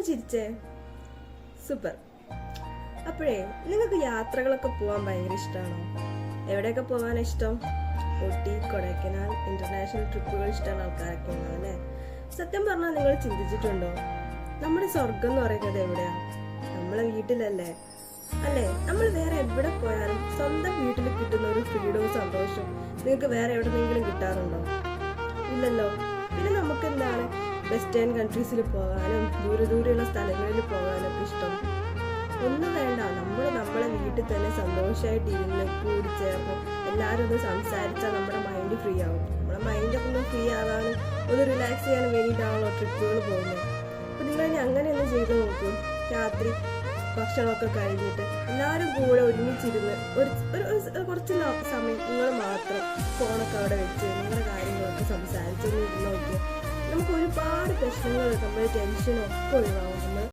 ഒന്ന് ചിരിച്ചേ. സൂപ്പർ. അപ്പോഴേ നിങ്ങൾക്ക് യാത്രകളൊക്കെ പോകാൻ ഭയങ്കര ഇഷ്ടമാണോ എവിടെയൊക്കെ പോകാൻ ഇഷ്ടം? ഊട്ടി കൊടൈക്കനാൽ ഇന്റർനാഷണൽ ട്രിപ്പുകൾ ഇഷ്ടമുള്ള ആൾക്കാരൊക്കെ അല്ലേ? സത്യം പറഞ്ഞാൽ നിങ്ങൾ ചിന്തിച്ചിട്ടുണ്ടോ? നമ്മുടെ സ്വർഗം എന്ന് പറയുന്നത് എവിടെയാണ് നമ്മളെ വീട്ടിലല്ലേ? അല്ലേ? നമ്മൾ വേറെ എവിടെ പോയാലും സ്വന്തം വീട്ടിൽ കിട്ടുന്ന ഒരു ഫ്രീഡവും സന്തോഷവും നിങ്ങൾക്ക് വേറെ എവിടെന്നെങ്കിലും കിട്ടാറുണ്ടോ? ഇല്ലല്ലോ. വെസ്റ്റേൺ കൺട്രീസിൽ പോകാനും ദൂരെ ദൂരെയുള്ള സ്ഥലങ്ങളിൽ പോകാനൊക്കെ ഇഷ്ടം. ഒന്നും വേണ്ട. നമ്മൾ നമ്മളെ വീട്ടിൽ തന്നെ സന്തോഷമായിട്ട് ഇരുന്ന് കൂടി ചേർന്ന് എല്ലാവരും ഒന്ന് സംസാരിച്ചാൽ നമ്മുടെ മൈൻഡ് ഫ്രീ ആവും. നമ്മുടെ മൈൻഡൊക്കെ ഒന്ന് ഫ്രീ ആവാനും ഒന്ന് റിലാക്സ് ചെയ്യാനും വേണ്ടിയിട്ടാണല്ലോ ട്രിപ്പുകൾ പോകുന്നത്. അപ്പോൾ നിങ്ങൾ ഇനി അങ്ങനെ ഒന്ന് ചെയ്ത് നോക്കൂ. രാത്രി ഭക്ഷണമൊക്കെ കഴിഞ്ഞിട്ട് എല്ലാവരും കൂടെ ഒരുമിച്ചിരുന്ന് ഒരു ഒരു കുറച്ച് സമയം നിങ്ങൾ മാത്രം ഫോണൊക്കെ അവിടെ വെച്ച് നിങ്ങളുടെ കാര്യങ്ങളൊക്കെ സംസാരിച്ചൊന്ന് നോക്കിയാൽ നമുക്ക് ഒരുപാട് പ്രശ്നങ്ങൾ നമ്മൾ ടെൻഷനൊക്കെ ഒക്കെ ഒഴിവാകും നമ്മൾ